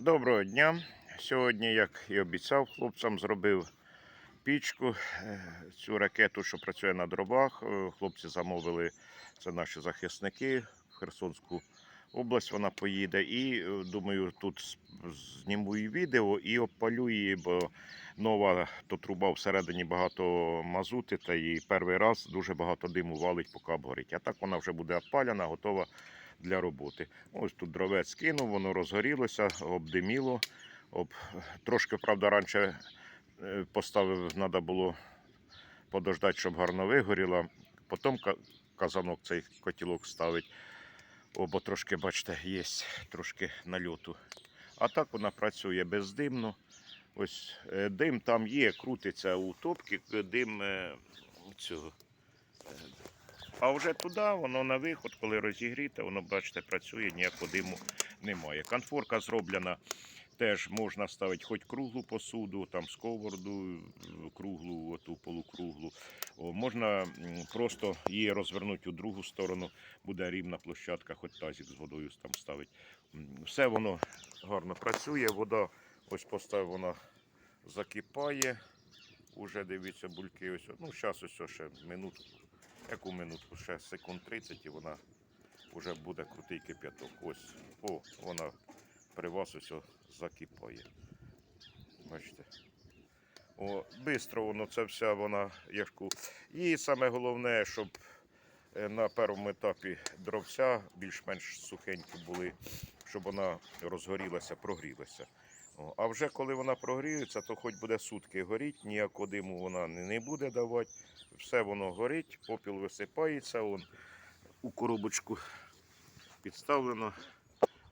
Доброго дня. Сьогодні, як і обіцяв, хлопцям зробив пічку. Е, Цю ракету, що працює на дробах. Е, Хлопці замовили, це наші захисники в Херсонську область. Вона поїде. І е, думаю, тут зніму і відео і обпалю її, бо нова то труба всередині багато мазути, та і перший раз дуже багато диму валить, поки обгорить. А так вона вже буде обпалена, готова для роботи. Ось тут дровець кинув, воно розгорілося, обдиміло. Об... Трошки, правда, раніше е, поставив, треба було подождати, щоб гарно вигоріло. Потім казанок цей котілок ставить. О, трошки, бачите, є трошки нальоту. А так вона працює бездимно. Ось е, дим там є, крутиться у топки, дим е, цього. А вже туди, воно на виход, коли розігріте, воно, бачите, працює, ніякого диму немає. Конфорка зроблена. Теж можна ставити хоч круглу посуду, там сковороду круглу, оту полукруглу. О, можна просто її розвернути у другу сторону, буде рівна площадка, хоч тазик з водою там ставить. Все воно гарно працює. Вода ось поставив, вона закипає. Уже дивіться, бульки ось. Ну, зараз ось ще минутку. Яку минутку? Ще секунд 30 і вона вже буде крутий кип'яток. Ось, о, вона при вас ось закипає. Бачите. О, бистро воно це вся вона яшку. І саме головне, щоб е, на першому етапі дровця більш-менш сухенькі були, щоб вона розгорілася, прогрілася. А вже коли вона прогріється, то хоч буде сутки горіти, ніякого диму вона не буде давати. Все воно горить, попіл висипається. Он У коробочку підставлено.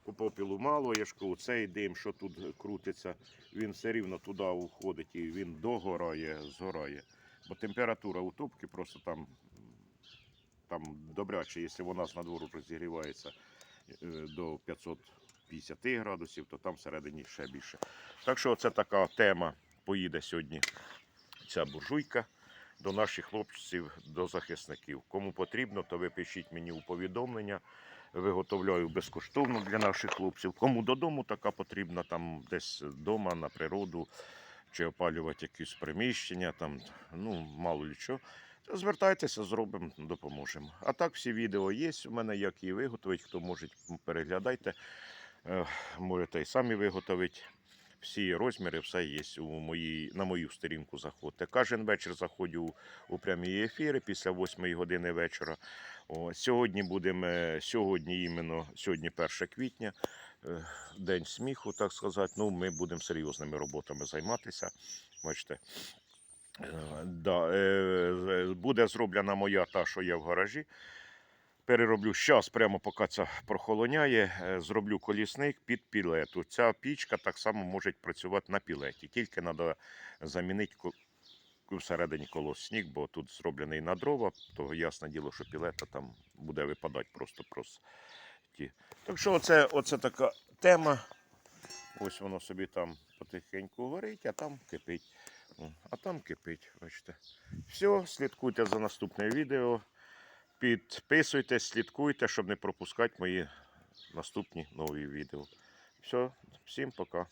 По попілу мало яшку, цей дим, що тут крутиться, він все рівно туди уходить і він догорає, згорає. Бо температура утопки просто там там добряче, якщо вона з надвору розігрівається е, до 500 50 градусів, то там всередині ще більше. Так що це така тема. Поїде сьогодні ця буржуйка до наших хлопців, до захисників. Кому потрібно, то ви пишіть мені у повідомлення. Виготовляю безкоштовно для наших хлопців. Кому додому така потрібна, там десь вдома на природу чи опалювати якісь приміщення, там ну мало ли що. Звертайтеся, зробимо, допоможемо. А так всі відео є. У мене як її виготовити, хто може, переглядайте. Е, Можете і самі виготовити. Всі розміри, все є у моїй, на мою сторінку заходьте. Кожен вечір заходжу у, прямі ефіри після 8 години вечора. О, сьогодні будемо, сьогодні іменно, сьогодні 1 квітня, е, день сміху, так сказати. Ну, ми будемо серйозними роботами займатися. Бачите. Е, Да, буде зроблена моя та, що є в гаражі. Перероблю зараз, прямо поки це прохолоняє, е, зроблю колісник під пілету. Ця пічка так само може працювати на пілеті. Тільки треба замінити всередині колосник, бо тут зроблений на дрова, то ясне діло, що пілета там буде випадати просто просто. Ті. Так що оце, оце така тема. Ось воно собі там потихеньку горить, а там кипить. А там кипить, бачите. Все, слідкуйте за наступне відео. Підписуйтесь, слідкуйте, щоб не пропускати мої наступні нові відео. Все, всім пока.